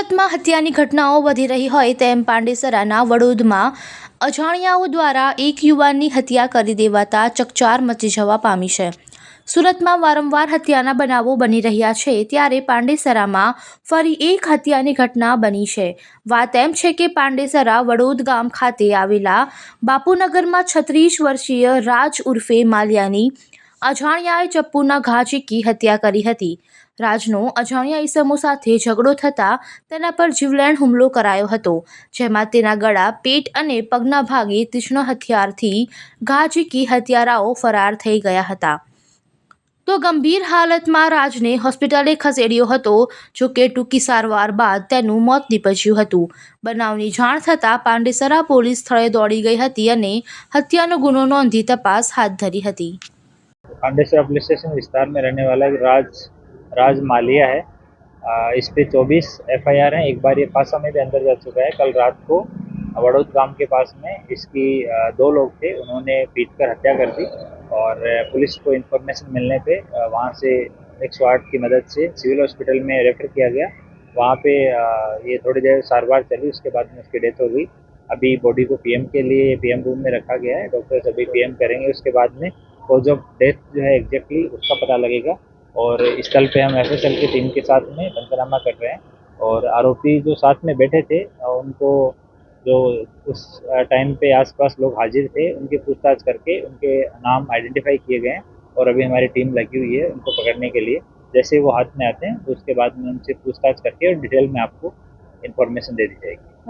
સુરતમાં હત્યાની ઘટનાઓ વધી રહી હોય તેમ પાંડેસરાના વડોદમાં અજાણ્યાઓ દ્વારા એક યુવાનની હત્યા કરી દેવાતા ચકચાર મચી જવા પામી છે. સુરતમાં વારંવાર હત્યાના બનાવો બની રહ્યા છે ત્યારે પાંડેસરામાં ફરી એક હત્યાની ઘટના બની છે. વાત એમ છે કે પાંડેસરા વડોદ ગામ ખાતે આવેલા બાપુનગરમાં છત્રીસ વર્ષીય રાજ ઉર્ફે માલિયાની અજાણ્યાએ ચપ્પુના ઘા ચીકી હત્યા કરી હતી. રાજનો અજાણ્યા ઈસમો સાથે ઝઘડો થતાં તેના પર જીવલેણ હુમલો કરાયો હતો, જેમાં તેના ગળા, પેટ અને પગના ભાગે તીક્ષ્ણ હથિયારથી ઘા ચીકી હત્યારાઓ ફરાર થઈ ગયા હતા. તો ગંભીર હાલતમાં રાજને હોસ્પિટલે ખસેડ્યો હતો, જો કે ટૂંકી સારવાર બાદ તેનું મોત નીપજ્યું હતું. બનાવની જાણ થતાં પાંડેસરા પોલીસ સ્થળે દોડી ગઈ હતી અને હત્યાનો ગુનો નોંધી તપાસ હાથ ધરી હતી. पांडेसरा पुलिस स्टेशन विस्तार में रहने वाला राज राज मालिया है। आ, इस पे 24 एफआईआर हैं। एक बार ये पासा में भी अंदर जा चुका है। कल रात को वड़ोद गाँव के पास में इसकी दो लोग थे। उन्होंने पीट कर हत्या कर दी और पुलिस को इन्फॉर्मेशन मिलने पे वहाँ से 108 की मदद से सिविल हॉस्पिटल में रेफर किया गया। वहाँ पे ये थोड़ी देर सारवार चली। उसके बाद में उसकी डेथ हो गई। अभी बॉडी को पीएम के लिए पीएम रूम में रखा गया है। डॉक्टर्स अभी पीएम करेंगे। उसके बाद में कॉज ऑफ़ डेथ जो है एग्जैक्टली उसका पता लगेगा। और इस पे हम एफ़ की टीम के साथ में पंचनामा कर रहे हैं। और आरोपी जो साथ में बैठे थे, उनको जो उस टाइम पे आसपास लोग हाजिर थे, उनकी पूछताछ करके उनके नाम आइडेंटिफाई किए गए हैं। और अभी हमारी टीम लगी हुई है उनको पकड़ने के लिए। जैसे वो हाथ में आते हैं तो उसके बाद में उनसे पूछताछ करके और डिटेल में आपको इन्फॉर्मेशन दे दी जाएगी।